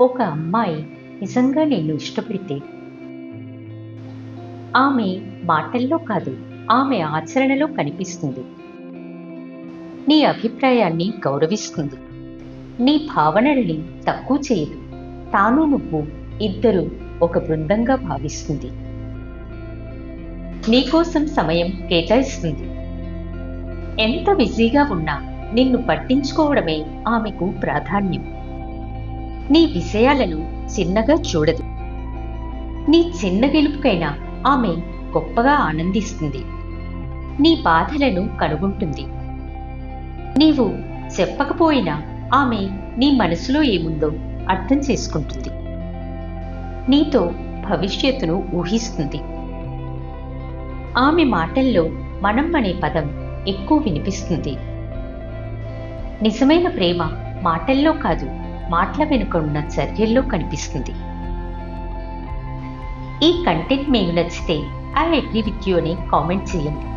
ఒక అమ్మాయి నిజంగా నిన్ను ఇష్టపడితే? ఆమె మాటల్లో కాదు ఆమె ఆచరణలో కనిపిస్తుంది. నీ అభిప్రాయాన్ని గౌరవిస్తుంది. నీ భావనల్ని తక్కువ చేయదు. తాను నువ్వు ఇద్దరు ఒక బృందంగా భావిస్తుంది. నీకోసం సమయం కేటాయిస్తుంది. ఎంత బిజీగా ఉన్నా నిన్ను పట్టించుకోవడమే ఆమెకు ప్రాధాన్యం. నీ విషయాలను చిన్నగా చూడదు. నీ చిన్న గెలుపుకైనా ఆమె గొప్పగా ఆనందిస్తుంది. నీ బాధలను కనుగొంటుంది. నీవు చెప్పకపోయినా ఆమె నీ మనసులో ఏముందో అర్థం చేసుకుంటుంది. నీతో భవిష్యత్తును ఊహిస్తుంది. ఆమె మాటల్లో మనం అనే పదం ఎక్కువ వినిపిస్తుంది. నిజమైన ప్రేమ మాటల్లో కాదు. మాటల వెనుక ఉన్న చర్యల్లో కనిపిస్తుంది. ఈ కంటెంట్ మీకు నచ్చితే ఐ అగ్రీ విత్ యూ అని కామెంట్ చేయండి.